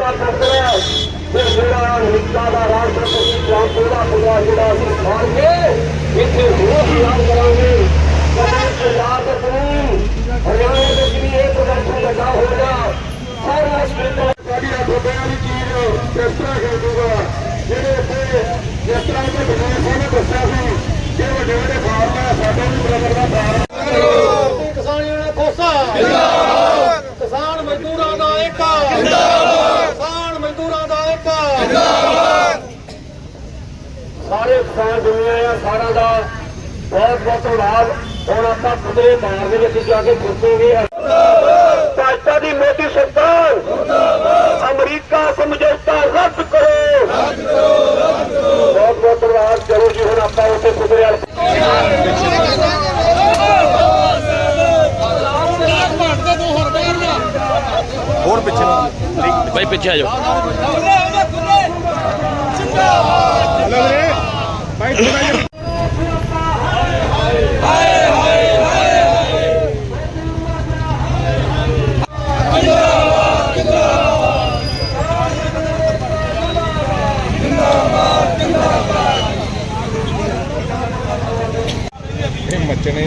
ਤਾਂ ਫੈਸਲਾ ਤੇ ਜਿਹੜਾ ਅਮਰੀਕਾ ਦਾ ਰਾਸ਼ਟਰਪਤੀ ਟਰੰਪ ਉਹਦਾ ਪੂਰਾ ਜਿਹੜਾ ਅਸੀਂ ਸਾੜ ਕੇ ਇੱਥੇ ਹੋਰ ਇਲਾਜ ਕਰਾਂਗੇ ਪੰਜਾਬ ਦੇ ਕਾਨੂੰਨ ਹਰਿਆਣਾ ਦੇ ਵਿੱਚ ਵੀ ਇਹ ਪ੍ਰਦਰਸ਼ਨ ਲੱਗਾ ਹੋਇਆ ਸਾਰੇ ਹਸਪਤਾਲ ਸਾਡੀ ਅਧੋਬਿਆਂ ਵਾਲੀ ਚੀਜ਼ ਕਿਸ ਤਰ੍ਹਾਂ ਖੇਡੂਗਾ ਜਿਹੜੇ ਇੱਥੇ ਜਿਸ ਤਰ੍ਹਾਂ ਦੇ ਬਣੇ ਸਾਨੂੰ ਦੱਸਿਆ ਸੀ ਕਿ ਵੱਡੇ ਵੱਡੇ ਫਾਰਮ ਆ ਸਾਡਾ ਵੀ ਬਰਾਬਰ ਦਾ ਫਾਰਮ ਕਿਸਾਨੀਆਂ ਦਾ ਖੋਸਾ ਜਿੰਦਾਬਾਦ ਕਿਸਾਨ ਮਜ਼ਦੂਰਾਂ ਦਾ ਏਕਾ ਜਿੰਦਾਬਾਦ ਕਿਸਾਨ ਮਜ਼ਦੂਰਾਂ ਦਾ ਏਕਾ ਸਾਰੇ ਕਿਸਾਨ ਦੁਨੀਆ ਆ ਸਾਰਿਆਂ ਦਾ ਬਹੁਤ ਬਹੁਤ ਧੰਨਵਾਦ ਹੁਣ ਆਪਾਂ ਖੁਦਰੇ ਬਾਹਰ ਦੇ ਵਿੱਚ ਜਾ ਕੇ ਪੁੱਛਾਂਗੇ ਭਾਜਪਾ ਦੀ ਮੋਦੀ ਸਰਕਾਰ ਅਮਰੀਕਾ ਸਮਝੌਤਾ ਰੱਦ ਕਰੋ ਬਹੁਤ ਬਹੁਤ ਧੰਨਵਾਦ ਚਲੋ ਜੀ ਹੁਣ ਆਪਾਂ ਉੱਥੇ ਖੁਦਰੇ ਵਾਲੇ ਹੋਰ ਪਿੱਛੇ ਨੂੰ ਭਾਈ ਪਿੱਛੇ ਆ ਜਾਓ ਹਲੋ ਵੀਰੇ ਭਾਈ ਥੋੜਾ ਜਿਹਾ ਇਹ ਮੱਚਣੇ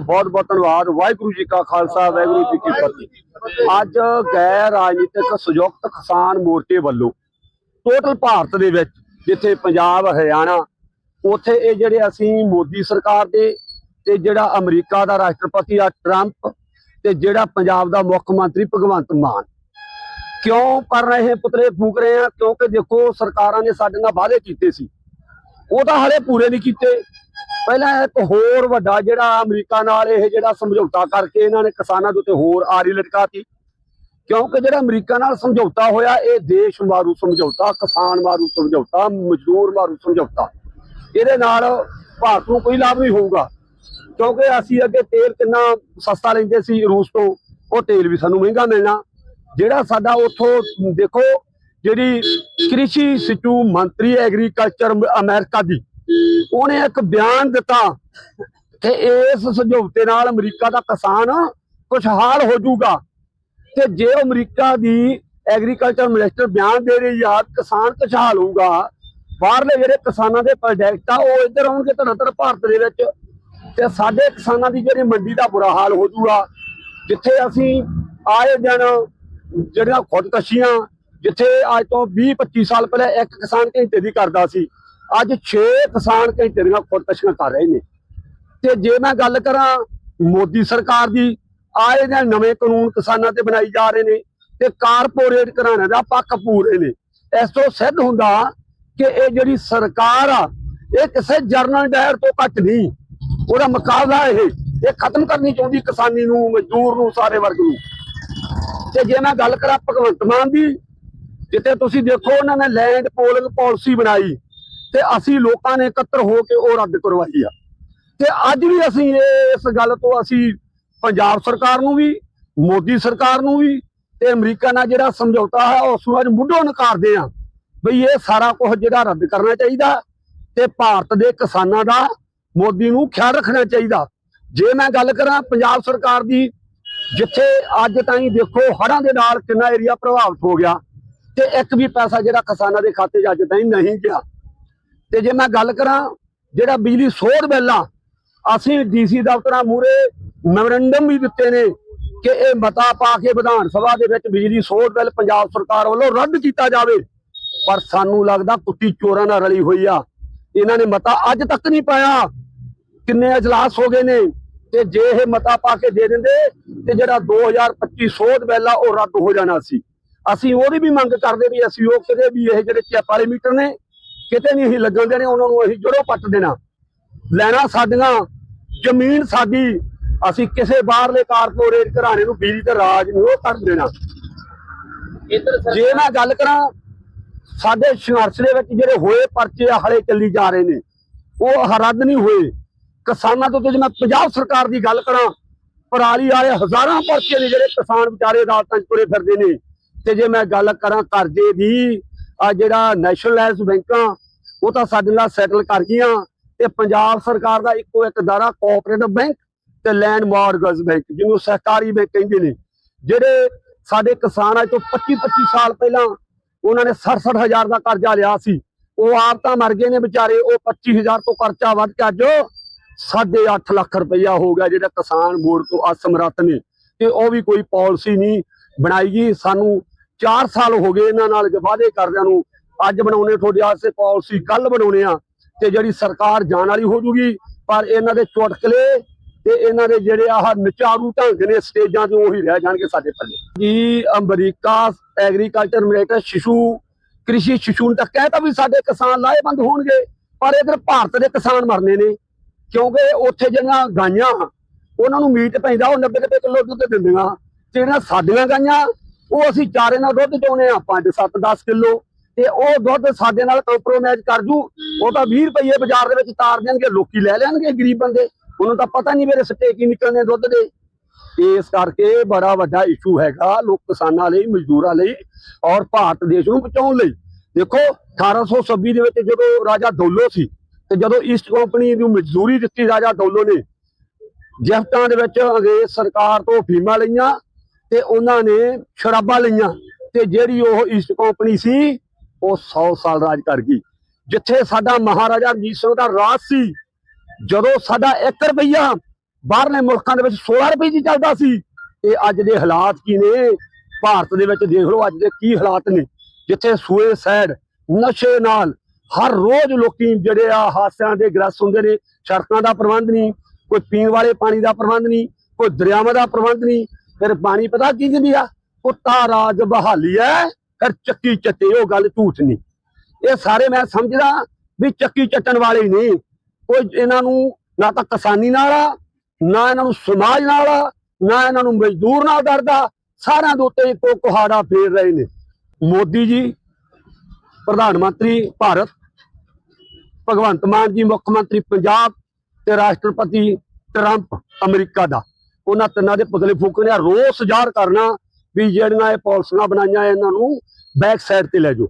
ਸਾਡੇ ਬਹੁਤ ਬਹੁਤ ਧੰਨਵਾਦ। ਵਾਹਿਗੁਰੂ ਜੀ ਕਾ ਖਾਲਸਾ, ਵਾਹਿਗੁਰੂ ਜੀ ਕੀ ਫਤਿਹ। ਅੱਜ ਗੈਰ ਰਾਜਨੀਤਿਕ ਸੰਯੁਕਤ ਕਿਸਾਨ ਮੋਰਚੇ ਵੱਲੋਂ ਟੋਟਲ ਭਾਰਤ ਦੇ ਵਿੱਚ ਜਿੱਥੇ ਪੰਜਾਬ, ਹਰਿਆਣਾ, ਉੱਥੇ ਇਹ ਜਿਹੜੇ ਅਸੀਂ ਮੋਦੀ ਸਰਕਾਰ ਦੇ ਤੇ ਜਿਹੜਾ ਅਮਰੀਕਾ ਦਾ ਰਾਸ਼ਟਰਪਤੀ ਆ ਟਰੰਪ ਤੇ ਜਿਹੜਾ ਪੰਜਾਬ ਦਾ ਮੁੱਖ ਮੰਤਰੀ ਭਗਵੰਤ ਮਾਨ। ਕਿਉਂ ਕਰ ਰਹੇ ਪੁਤਲੇ ਫੂਕ ਰਹੇ ਆ? ਕਿਉਂਕਿ ਦੇਖੋ, ਸਰਕਾਰਾਂ ਨੇ ਸਾਡੇ ਨਾਲ ਵਾਅਦੇ ਕੀਤੇ ਸੀ। ਉਹ ਤਾਂ ਹਲੇ ਪੂਰੇ ਨਹੀਂ ਕੀਤੇ। ਪਹਿਲਾਂ ਇੱਕ ਹੋਰ ਵੱਡਾ ਜਿਹੜਾ ਅਮਰੀਕਾ ਨਾਲ ਇਹ ਜਿਹੜਾ ਸਮਝੌਤਾ ਕਰਕੇ ਇਹਨਾਂ ਨੇ ਕਿਸਾਨਾਂ ਦੇ ਉੱਤੇ ਹੋਰ ਆਰੀ ਲਟਕਾਤੀ। ਕਿਉਂਕਿ ਜਿਹੜਾ ਅਮਰੀਕਾ ਨਾਲ ਸਮਝੌਤਾ ਹੋਇਆ, ਇਹ ਦੇਸ਼ ਮਾਰੂ ਸਮਝੌਤਾ, ਕਿਸਾਨ ਮਾਰੂ ਸਮਝੌਤਾ, ਮਜ਼ਦੂਰ ਮਾਰੂ ਸਮਝੌਤਾ। ਇਹਦੇ ਨਾਲ ਭਾਰਤ ਨੂੰ ਕੋਈ ਲਾਭ ਨਹੀਂ ਹੋਊਗਾ। ਕਿਉਂਕਿ ਅਸੀਂ ਅੱਗੇ ਤੇਲ ਕਿੰਨਾ ਸਸਤਾ ਲੈਂਦੇ ਸੀ ਰੂਸ ਤੋਂ, ਉਹ ਤੇਲ ਵੀ ਸਾਨੂੰ ਮਹਿੰਗਾ ਮਿਲਣਾ। ਜਿਹੜਾ ਸਾਡਾ ਉੱਥੋਂ, ਦੇਖੋ, ਜਿਹੜੀ ਕ੍ਰਿਸ਼ੀ ਸਿਚੂ ਮੰਤਰੀ ਐਗਰੀਕਲਚਰ ਅਮਰੀਕਾ ਦੀ ਉਹਨੇ ਇੱਕ ਬਿਆਨ ਦਿੱਤਾ ਕਿ ਇਸ ਸਮਝੌਤੇ ਨਾਲ ਅਮਰੀਕਾ ਦਾ ਕਿਸਾਨ ਖੁਸ਼ਹਾਲ ਹੋ ਜਾਊਗਾ। ਤੇ ਜੇ ਅਮਰੀਕਾ ਦੀ ਐਗਰੀਕਲਚਰ ਮਿਨਿਸਟਰ ਬਿਆਨ ਦੇ ਰਹੀ ਆ, ਕਿਸਾਨ ਖੁਸ਼ਹਾਲ ਹੋਊਗਾ। ਬਾਹਰਲੇ ਜਿਹੜੇ ਕਿਸਾਨਾਂ ਦੇ ਪ੍ਰੋਜੈਕਟ ਆ, ਉਹ ਇੱਧਰ ਆਉਣਗੇ ਧੜਤੜ ਭਾਰਤ ਦੇ ਵਿੱਚ। ਤੇ ਸਾਡੇ ਕਿਸਾਨਾਂ ਦੀ ਜਿਹੜੀ ਮੰਡੀ ਦਾ ਬੁਰਾ ਹਾਲ ਹੋ ਜਾਊਗਾ, ਜਿੱਥੇ ਅਸੀਂ ਆਏ ਦਿਨ ਜਿਹੜੀਆਂ ਖੁਦਕਸ਼ੀਆਂ, ਜਿੱਥੇ ਅੱਜ ਤੋਂ 20 25 ਸਾਲ ਪਹਿਲਾਂ ਇੱਕ ਕਿਸਾਨ ਘੰਟੇ ਦੀ ਕਰਦਾ ਸੀ ਅੱਜ 6 ਕਿਸਾਨ ਘੰਟੇ ਦੀਆਂ ਖੁਦਕਸ਼ੀਆਂ ਕਰ ਰਹੇ ਨੇ। ਤੇ ਜੇ ਮੈਂ ਗੱਲ ਕਰਾਂ ਮੋਦੀ ਸਰਕਾਰ ਦੀ, ਆਏ ਦਿਨ ਨਵੇਂ ਕਾਨੂੰਨ ਕਿਸਾਨਾਂ ਤੇ ਬਣਾਈ ਜਾ ਰਹੇ ਨੇ ਤੇ ਕਾਰਪੋਰੇਟ ਘਰਾਣਿਆਂ ਦਾ ਪੱਖ ਪੂਰੇ ਨੇ। ਇਸ ਤੋਂ ਸਿੱਧ ਹੁੰਦਾ ਕਿ ਇਹ ਜਿਹੜੀ ਸਰਕਾਰ ਆ, ਇਹ ਕਿਸੇ ਜਰਨਲ ਡਾਇਰ ਤੋਂ ਘੱਟ ਨਹੀਂ। ਉਹਦਾ ਮੁਕਾਬਲਾ ਇਹ ਇਹ ਖਤਮ ਕਰਨੀ ਚਾਹੁੰਦੀ ਕਿਸਾਨੀ ਨੂੰ, ਮਜ਼ਦੂਰ ਨੂੰ, ਸਾਰੇ ਵਰਗ ਨੂੰ। ਤੇ ਜੇ ਮੈਂ ਗੱਲ ਕਰਾਂ ਭਗਵੰਤ ਮਾਨ ਦੀ, ਜਿੱਥੇ ਤੁਸੀਂ ਦੇਖੋ ਉਹਨਾਂ ਨੇ ਲੈਂਡ ਪੋਲਿੰਗ ਪਾਲਿਸੀ ਬਣਾਈ। ਤੇ ਅਸੀਂ ਲੋਕਾਂ ਨੇ ਇਕੱਤਰ ਹੋ ਕੇ ਉਹ ਰੱਦ ਕਰਵਾਈ ਆ। ਤੇ ਅੱਜ ਵੀ ਅਸੀਂ ਇਹ- ਇਸ ਗੱਲ ਤੋਂ ਅਸੀਂ ਪੰਜਾਬ ਸਰਕਾਰ ਨੂੰ ਵੀ, ਮੋਦੀ ਸਰਕਾਰ ਨੂੰ ਵੀ ਤੇ ਅਮਰੀਕਾ ਨਾਲ ਜਿਹੜਾ ਸਮਝੌਤਾ ਹੈ ਉਸ ਨੂੰ ਅੱਜ ਮੁੱਢੋਂ ਨਕਾਰਦੇ ਆ ਬਈ ਇਹ ਸਾਰਾ ਕੁਝ ਜਿਹੜਾ ਰੱਦ ਕਰਨਾ ਚਾਹੀਦਾ ਤੇ ਭਾਰਤ ਦੇ ਕਿਸਾਨਾਂ ਦਾ ਮੋਦੀ ਨੂੰ ਖਿਆਲ ਰੱਖਣਾ ਚਾਹੀਦਾ। ਜੇ ਮੈਂ ਗੱਲ ਕਰਾਂ ਪੰਜਾਬ ਸਰਕਾਰ ਦੀ, ਜਿੱਥੇ ਅੱਜ ਤਾਈਂ ਦੇਖੋ ਹੜ੍ਹਾਂ ਦੇ ਨਾਲ ਕਿੰਨਾ ਏਰੀਆ ਪ੍ਰਭਾਵਿਤ ਹੋ ਗਿਆ ਤੇ ਇੱਕ ਵੀ ਪੈਸਾ ਜਿਹੜਾ ਕਿਸਾਨਾਂ ਦੇ ਖਾਤੇ 'ਚ ਅੱਜ ਤਾਈਂ ਨਹੀਂ ਗਿਆ। ਤੇ ਜੇ ਮੈਂ ਗੱਲ ਕਰਾਂ ਜਿਹੜਾ ਬਿਜਲੀ ਸੋਧ ਬਿੱਲ ਆ, ਅਸੀਂ ਡੀਸੀ ਦਫ਼ਤਰਾਂ ਮੂਰੇ ਮੈਮੋਰੰਡਮ ਵੀ ਦਿੱਤੇ ਨੇ ਕਿ ਇਹ ਮਤਾ ਪਾ ਕੇ ਵਿਧਾਨ ਸਭਾ ਦੇ ਵਿੱਚ ਬਿਜਲੀ ਸੋਧ ਬਿੱਲ ਪੰਜਾਬ ਸਰਕਾਰ ਵੱਲੋਂ ਰੱਦ ਕੀਤਾ ਜਾਵੇ। ਪਰ ਸਾਨੂੰ ਲੱਗਦਾ ਕੁੱਤੀ ਚੋਰਾਂ ਨਾਲ ਰਲੀ ਹੋਈ ਆ। ਇਹਨਾਂ ਨੇ ਮਤਾ ਅੱਜ ਤੱਕ ਨਹੀਂ ਪਾਇਆ। ਕਿੰਨੇ ਅਜਲਾਸ ਹੋ ਗਏ ਨੇ ਤੇ ਜੇ ਇਹ ਮਤਾ ਪਾ ਕੇ ਦੇ ਦਿੰਦੇ ਤੇ ਜਿਹੜਾ 2025 ਸੋਧ ਬਿੱਲ ਆ, ਉਹ ਰੱਦ ਹੋ ਜਾਣਾ ਸੀ। ਅਸੀਂ ਉਹਦੀ ਵੀ ਮੰਗ ਕਰਦੇ ਵੀ ਅਸੀਂ ਉਹ ਕਿਤੇ ਵੀ ਇਹ ਜਿਹੜੇ ਚੈਪ ਮੀਟਰ ਨੇ ਕਿਤੇ ਨਹੀਂ ਅਸੀਂ ਲੱਗਣ ਦੇਣੇ ਉਹਨਾਂ ਨੂੰ ਅਸੀਂ ਜੜੋਂ ਪੱਟ ਦੇਣਾ। ਲੈਣਾ ਸਾਡੀਆਂ ਜ਼ਮੀਨ ਸਾਡੀ ਅਸੀਂ ਕਿਸੇ ਬਾਹਰਲੇ ਕਾਰਪੋਰੇਟ ਘਰਾਣੇ ਨੂੰ ਬਿਜਲੀ ਤੇ ਰਾਜ ਨੂੰ ਉਹ ਕਰ ਦੇਣਾ। ਜੇ ਮੈਂ ਗੱਲ ਕਰਾਂ ਸਾਡੇ ਸੰਘਰਸ਼ ਦੇ ਵਿੱਚ ਜਿਹੜੇ ਹੋਏ ਪਰਚੇ ਹਲੇ ਚੱਲੀ ਜਾ ਰਹੇ ਨੇ ਉਹ ਰੱਦ ਨਹੀਂ ਹੋਏ। ਕਿਸਾਨਾਂ ਤੋਂ ਤੇ ਜੇ ਮੈਂ ਪੰਜਾਬ ਸਰਕਾਰ ਦੀ ਗੱਲ ਕਰਾਂ ਪਰਾਲੀ ਵਾਲੇ ਹਜ਼ਾਰਾਂ ਪਰਚੇ ਨੇ ਜਿਹੜੇ ਕਿਸਾਨ ਵਿਚਾਰੇ ਅਦਾਲਤਾਂ 'ਚ ਤੁਰੇ ਫਿਰਦੇ ਨੇ। ਤੇ ਜੇ ਮੈਂ ਗੱਲ ਕਰਾਂ ਕਰਜ਼ੇ ਦੀ ਆ ਜਿਹੜਾ ਨੈਸ਼ਨਲਾਈਜ਼ ਬੈਂਕਾਂ, ਉਹ ਤਾਂ ਸਾਡੇ ਨਾਲ ਸੈਟਲ ਕਰ ਗਈਆਂ ਤੇ ਪੰਜਾਬ ਸਰਕਾਰ ਦਾ ਇੱਕੋ ਇੱਕ ਦਾਰਾ ਕੋਆਪਰੇਟਿਵ ਬੈਂਕ ਤੇ ਲੈਂਡ ਮਾਰਗੇਜ ਬੈਂਕ ਜਿਹਨੂੰ ਸਹਿਕਾਰੀ ਬੈਂਕ ਕਹਿੰਦੇ ਨੇ। ਜਿਹੜੇ ਸਾਡੇ ਕਿਸਾਨ ਤੋਂ 25 25 ਸਾਲ ਪਹਿਲਾਂ ਉਹਨਾਂ ਨੇ 67 ਹਜ਼ਾਰ ਦਾ ਕਰਜ਼ਾ ਲਿਆ ਸੀ, ਉਹ ਆਪ ਤਾਂ ਮਰ ਗਏ ਨੇ ਵਿਚਾਰੇ, ਉਹ 25000 ਤੋਂ ਕਰਜ਼ਾ ਵੱਧ ਕੇ ਅੱਜ ਸਾਢੇ ਅੱਠ ਲੱਖ ਰੁਪਈਆ ਹੋ ਗਿਆ ਜਿਹੜਾ ਕਿਸਾਨ ਬੋਰਡ ਤੋਂ ਅਸਮਰੱਥ ਨੇ। ਤੇ ਉਹ ਵੀ ਕੋਈ ਪਾਲਿਸੀ ਨਹੀਂ ਬਣਾਈ ਗਈ, ਸਾਨੂੰ 4 ਸਾਲ ਹੋ ਗਏ ਇਹਨਾਂ ਨਾਲ ਵਾਅਦੇ ਕਰਦਿਆਂ ਨੂੰ। ਅੱਜ ਬਣਾਉਣੇ ਤੁਹਾਡੇ ਵਾਸਤੇ ਪਾਲਿਸੀ ਕੱਲ ਬਣਾਉਣੇ ਆ। ਤੇ ਜਿਹੜੀ ਸਰਕਾਰ ਜਾਣ ਵਾਲੀ ਹੋ ਜੂਗੀ, ਪਰ ਇਹਨਾਂ ਦੇ ਚੁਟਕਲੇ ਤੇ ਇਹਨਾਂ ਦੇ ਜਿਹੜੇ ਆਹ ਨਚਾਰੂ ਢੰਗ ਨੇ ਸਟੇਜਾਂ ਤੇ ਉਹੀ ਰਹਿ ਜਾਣਗੇ ਸਾਡੇ ਪੱਲੇ। ਜੀ, ਅਮਰੀਕਾ ਐਗਰੀਕਲਚਰ ਮਿਨਿਸਟਰ ਸ਼ਿਸ਼ੂ, ਕ੍ਰਿਸ਼ੀ ਸ਼ਿਸ਼ੂ ਨੇ ਤਾਂ ਕਹਿਤਾ ਵੀ ਸਾਡੇ ਕਿਸਾਨ ਲਾਹੇਵੰਦ ਹੋਣਗੇ, ਪਰ ਇਧਰ ਭਾਰਤ ਦੇ ਕਿਸਾਨ ਮਰਨੇ ਨੇ। ਕਿਉਂਕਿ ਉੱਥੇ ਜਿਹੜੀਆਂ ਗਾਈਆਂ, ਉਹਨਾਂ ਨੂੰ ਮੀਟ ਪੈਂਦਾ, ਉਹ 90 ਰੁਪਏ ਕਿਲੋ ਦੁੱਧ ਦਿੰਦੀਆਂ। ਤੇ ਜਿਹੜੀਆਂ ਸਾਡੀਆਂ ਗਾਈਆਂ ਉਹ ਅਸੀਂ ਚਾਰੇ ਨਾਲ ਦੁੱਧ ਚਾਉਨੇ ਆ 5 7 10 ਕਿਲੋ। ਤੇ ਉਹ ਦੁੱਧ ਸਾਡੇ ਨਾਲ ਕੰਪਰੋਮਾਈਜ਼ ਕਰ ਜੂ। ਉਹ ਤਾਂ 20 ਰੁਪਏ ਬਾਜ਼ਾਰ ਦੇ ਵਿੱਚ ਤਾਰ ਦੇਣਗੇ, ਲੋਕੀ ਲੈ ਲੈਣਗੇ ਗਰੀਬ ਬੰਦੇ। ਉਹਨੂੰ ਤਾਂ ਪਤਾ ਨਹੀਂ ਮੇਰੇ ਸੱਟੇ ਕੀ ਨਿਕਲਣੇ ਦੁੱਧ ਦੇ। ਇਸ ਕਰਕੇ ਬੜਾ ਵੱਡਾ ਇਸ਼ੂ ਹੈਗਾ ਲੋਕ ਕਿਸਾਨਾਂ ਲਈ, ਮਜ਼ਦੂਰਾਂ ਲਈ ਔਰ ਭਾਰਤ ਦੇਸ਼ ਨੂੰ ਬਚਾਉਣ ਲਈ। ਦੇਖੋ 1826 ਦੇ ਵਿੱਚ ਜਦੋਂ ਰਾਜਾ ਦੌਲੋ ਸੀ, ਤੇ ਜਦੋਂ ਈਸਟ ਕੰਪਨੀ ਨੂੰ ਮਜ਼ਦੂਰੀ ਦਿੱਤੀ ਰਾਜਾ ਦੌਲੋ ਨੇ ਜਫਤਾਂ ਦੇ ਵਿੱਚ ਅੰਗਰੇਜ਼ ਸਰਕਾਰ ਤੋਂ ਫੀਮਾ ਲਈਆਂ। ਤੇ ਉਹਨਾਂ ਨੇ ਸ਼ਰਾਬਾਂ ਲਈਆਂ ਤੇ ਜਿਹੜੀ ਉਹ ਈਸਟ ਕੰਪਨੀ ਸੀ, ਉਹ 100 ਸਾਲ ਰਾਜ ਕਰ ਗਈ। ਜਿੱਥੇ ਸਾਡਾ ਮਹਾਰਾਜਾ ਰਣਜੀਤ ਸਿੰਘ ਦਾ ਰਾਜ ਸੀ, ਜਦੋਂ ਸਾਡਾ 1 ਰੁਪਈਆ ਬਾਹਰਲੇ ਮੁਲਕਾਂ ਦੇ ਵਿੱਚ 16 ਰੁਪਏ ਦੀ ਚੱਲਦਾ ਸੀ ਤੇ ਅੱਜ ਦੇ ਹਾਲਾਤ ਕੀ ਨੇ? ਭਾਰਤ ਦੇ ਵਿੱਚ ਦੇਖ ਲਓ ਅੱਜ ਦੇ ਕੀ ਹਾਲਾਤ ਨੇ। ਜਿੱਥੇ ਸੂਏ ਸੈਡ ਨਸ਼ੇ ਨਾਲ ਹਰ ਰੋਜ਼ ਲੋਕੀ ਜਿਹੜੇ ਆ ਹਾਦਸਿਆਂ ਦੇ ਗ੍ਰਸ ਹੁੰਦੇ ਨੇ, ਸੜਕਾਂ ਦਾ ਪ੍ਰਬੰਧ ਨਹੀਂ, ਕੋਈ ਪੀਣ ਵਾਲੇ ਪਾਣੀ ਦਾ ਪ੍ਰਬੰਧ ਨਹੀਂ, ਕੋਈ ਦਰਿਆਵਾਂ ਦਾ ਪ੍ਰਬੰਧ ਨਹੀਂ ਫਿਰ ਬਾਣੀ ਪਤਾ ਕੀ ਕਹਿੰਦੀ ਆ? ਕੁੱਤਾ ਰਾਜ ਬਹਾਲੀ ਐ ਫਿਰ ਚੱਕੀ ਚੱਟੇ ਉਹ ਗੱਲ ਝੂਠ ਨਹੀਂ। ਇਹ ਸਾਰੇ ਮੈਂ ਸਮਝਦਾ ਵੀ ਚੱਕੀ ਚੱਟਣ ਵਾਲੇ ਨਹੀਂ ਕੋਈ ਇਹਨਾਂ ਨੂੰ ਨਾ ਤਾਂ ਕਿਸਾਨੀ ਨਾਲ ਆ, ਨਾ ਇਹਨਾਂ ਨੂੰ ਸਮਾਜ ਨਾਲ ਆ, ਨਾ ਇਹਨਾਂ ਨੂੰ ਮਜ਼ਦੂਰ ਨਾਲ ਡਰਦਾ। ਸਾਰਿਆਂ ਦੇ ਉੱਤੇ ਇੱਕੋ ਕੁਹਾੜਾ ਫੇਰ ਰਹੇ ਨੇ। ਮੋਦੀ ਜੀ, ਪ੍ਰਧਾਨ ਮੰਤਰੀ ਭਾਰਤ, ਭਗਵੰਤ ਮਾਨ ਜੀ, ਮੁੱਖ ਮੰਤਰੀ ਪੰਜਾਬ ਤੇ ਰਾਸ਼ਟਰਪਤੀ ਟਰੰਪ ਅਮਰੀਕਾ ਦਾ। ਉਹਨਾਂ ਤਿੰਨਾਂ ਦੇ ਪੁਤਲੇ ਫੂਕਣੇ ਆ ਰੋਸ ਜ਼ਾਹਰ ਕਰਨਾ ਵੀ ਜਿਹੜੀਆਂ ਇਹ ਪਾਲਿਸੀਆਂ ਬਣਾਈਆਂ ਇਹਨਾਂ ਨੂੰ ਬੈਕ ਸਾਈਡ ਤੇ ਲੈ ਜਾਓ।